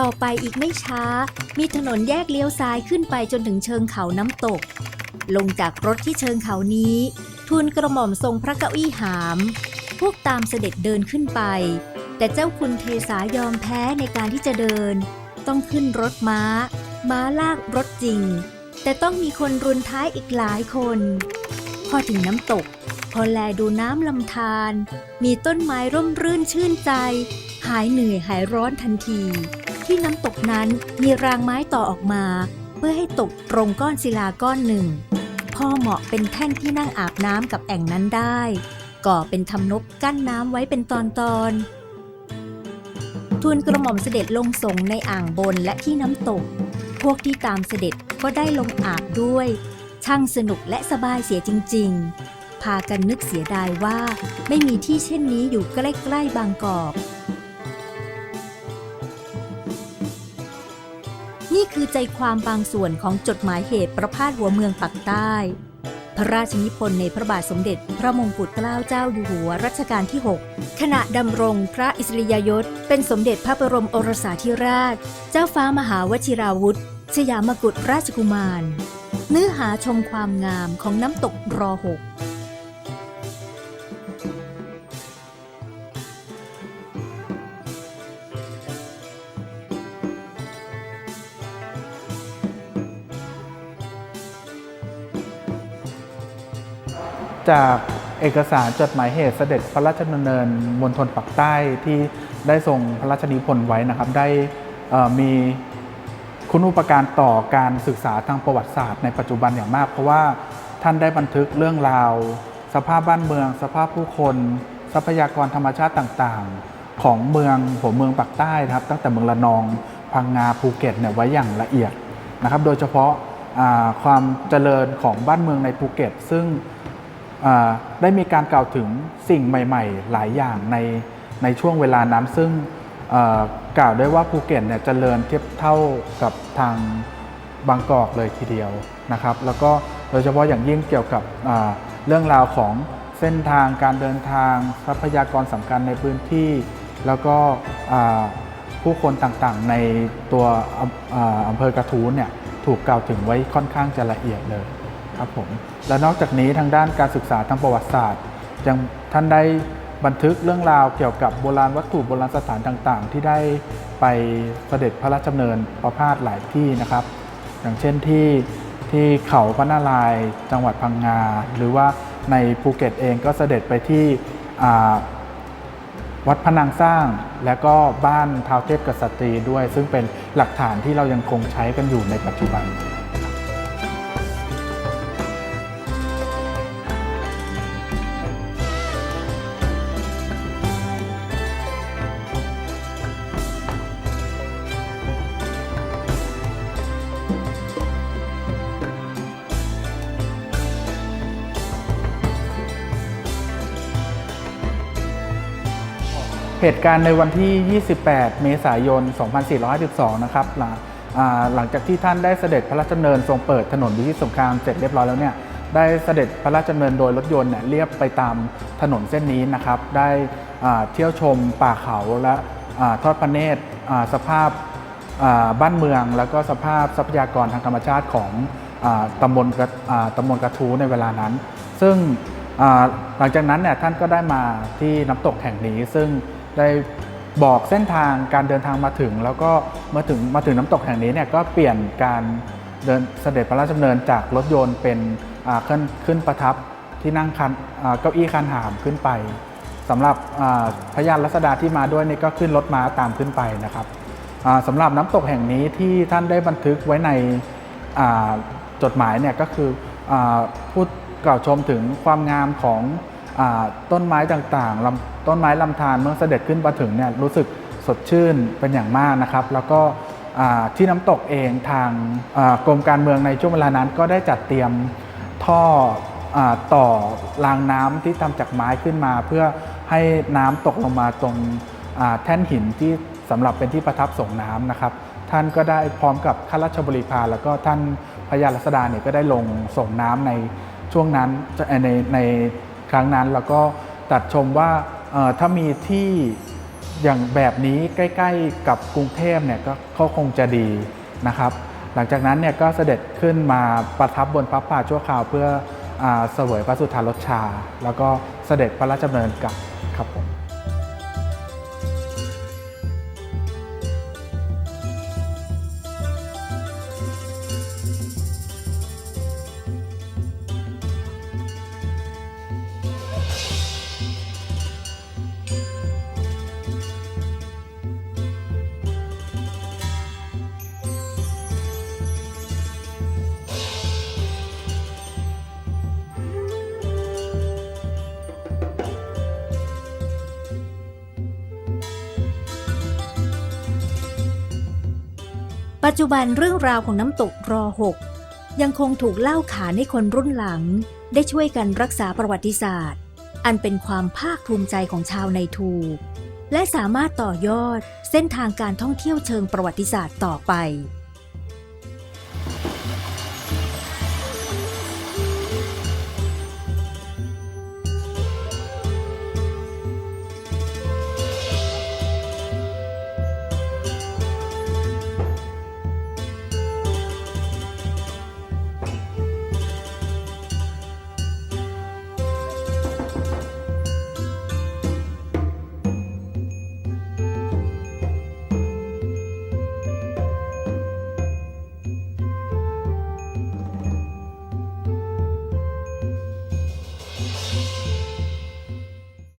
ต่อไปอีกไม่ช้า มีถนนแยกเลี้ยวซ้ายขึ้นไปจนถึงเชิงเขาน้ำตก ลงจากรถที่เชิงเขานี้ ทูลกระหม่อมทรงพระเก้าอี้หาม พวกตามเสด็จเดินขึ้นไป แต่เจ้าคุณเทสายอมแพ้ในการที่จะเดิน ต้องขึ้นรถม้า ม้าลากรถจริง แต่ต้องมีคนรุนท้ายอีกหลายคน พอถึงน้ำตก พอแลดูน้ำลำธารมีต้นไม้ร่มรื่นชื่นใจ หายเหนื่อยหายร้อนทันที ที่น้ำตกนั้นมีรางไม้ต่อออกมา เพื่อให้ตกตรงก้อนศิลาก้อนหนึ่งพอเหมาะเป็นแท่นที่นั่งอาบน้ำกับแอ่งนั้นได้ ก่อเป็นทำนบกั้นน้ำไว้เป็นตอนตอนๆทูลกระหม่อมเสด็จลงสงในอ่างบนและที่น้ำตก พวกที่ตามเสด็จก็ได้ลงอาบด้วย ช่างสนุกและสบายเสียจริง ๆ พากันนึกเสียดายว่า ไม่มีที่เช่นนี้อยู่ใกล้ๆบางกอก นี่คือใจความบางส่วนของจดหมายเหตุประพาสหัวเมืองปักใต้ พระราชนิพนธ์ในพระบาทสมเด็จ พระมงกุฎเกล้าเจ้าอยู่หัวรัชกาลที่ 6 ขณะดำรงพระอิสริยยศ เป็นสมเด็จพระบรมโอรสาธิราช เจ้าฟ้ามหาวชิราวุธสยามกุฎราชกุมาร เนื้อหาชมความงามของน้ำตกรอหก จากเอกสารจดหมายเหตุเสด็จพระราชดำเนินมณฑลปักใต้ที่ได้ทรงพระราชนิพนธ์ไว้นะครับ ได้มีคุณอุปการต่อการศึกษาทางประวัติศาสตร์ในปัจจุบันอย่างมาก เพราะว่าท่านได้บันทึกเรื่องราว สภาพบ้านเมือง สภาพผู้คน ทรัพยากรธรรมชาติต่างๆ ของเมืองหัวเมืองปักใต้นะครับ ตั้งแต่เมืองละนองพังงาภูเก็ตเนี่ยไว้อย่างละเอียดนะครับ โดยเฉพาะความเจริญของบ้านเมืองในภูเก็ต ซึ่ง ได้มีการกล่าวถึงสิ่งใหม่ ๆ หลายอย่างในในช่วงเวลานั้นซึ่งกล่าวได้ว่าภูเก็ตเนี่ยเจริญเทียบเท่ากับทางบางกอกเลยทีเดียวนะครับ แล้วก็โดยเฉพาะอย่างยิ่งเกี่ยวกับเรื่องราวของเส้นทางการเดินทางทรัพยากรสำคัญในพื้นที่ แล้วก็ผู้คนต่างๆ ในตัวอำอ่าอำเภอกระทู้เนี่ยถูกกล่าวถึงไว้ค่อนข้างจะละเอียดเลย ครับผมและนอกจากนี้ทางด้านการศึกษาทางประวัติศาสตร์ยังท่านได้บันทึกเรื่องราวเกี่ยวกับโบราณวัตถุโบราณสถานต่างๆ ที่ได้ไปเสด็จพระราชดำเนินประพาสหลายที่นะครับ อย่างเช่นที่ที่เขาพระนารายณ์จังหวัดพังงา หรือว่าในภูเก็ตเองก็เสด็จไปที่วัดพนังสร้าง และก็บ้านท้าวเทพกษัตรีด้วย ซึ่งเป็นหลักฐานที่เรายังคงใช้กันอยู่ในปัจจุบัน เหตุการณ์ในวันที่ 28 เมษายน 2452นะครับหลังหลังจากที่ท่านได้เสด็จพระราชดำเนินทรงเปิดถนนวิชิตสงครามเสร็จเรียบร้อยแล้วเนี่ยได้เสด็จพระราชดำเนินโดยรถยนต์เนี่ยเรียบไปตามถนนเส้นนี้นะครับ ได้เที่ยวชมป่าเขาและอ่าทอดพระเนตรสภาพบ้านเมือง แล้วก็สภาพทรัพยากรทางธรรมชาติของอตำบลกระอ่าตำบลกระทูในเวลานั้น ซึ่งหลังจากนั้นเนี่ยท่านก็ได้มาที่น้ำตกแห่งนี้ซึ่ง ได้บอกเส้นทางการเดินทางมาถึง แล้วก็มื่อถึงมาถึงน้ำตกแห่งนี้เนี่ยก็เปลี่ยนการเดินเสด็จพระราชดำเนินจากรถยนต์เป็นขึ้นขึ้นประทับที่นั่งคันเก้าอี้คันหามขึ้นไปสำหรับพยานรัษฎาที่มาด้วยนี่ก็ขึ้นรถม้าตามขึ้นไปนะครับอ่าสำหรับน้ำตกแห่งนี้ที่ท่านได้บันทึกไว้ในจดหมายเนี่ยก็คืออพูดกล่าวชมถึงความงามของ ต้นไม้ต่างๆต้นไม้ลำธารเมื่อเสด็จขึ้นมาถึงเนี่ยรู้สึกสดชื่นเป็นอย่างมากนะครับ แล้วก็ที่น้ำตกเองทางกรมการเมืองในช่วงเวลานั้นก็ได้จัดเตรียมท่ออต่อรางน้ำที่ทำจากไม้ขึ้นมา เพื่อให้น้ำตกลงมาตรงแท่นหินที่สำหรับเป็นที่ประทับส่งน้ำนะครับ ท่านก็ได้พร้อมกับข้าราชบริพารแล้วก็ท่านพญารัษฎาเนี่ยก็ได้ลงส่งน้ำในช่วงนั้นในใน ครั้งนั้นแล้วก็ตัดชมว่าถ้ามีที่อย่างแบบนี้ใกล้ ๆ กับกรุงเทพเนี่ยก็คงจะดีนะครับ หลังจากนั้นเนี่ยก็เสด็จขึ้นมาประทับบนพระป่าชั่วคราวเพื่ออเสวยพระสุธารสชา แล้วก็เสด็จพระราชดำเนินกลับครับผม ปัจจุบันเรื่องราวของน้ำตกรอหกยังคงถูกเล่าขานให้คนรุ่นหลัง ได้ช่วยกันรักษาประวัติศาสตร์ อันเป็นความภาคภูมิใจของชาวในทูและสามารถต่อยอดเส้นทางการท่องเที่ยวเชิงประวัติศาสตร์ต่อไป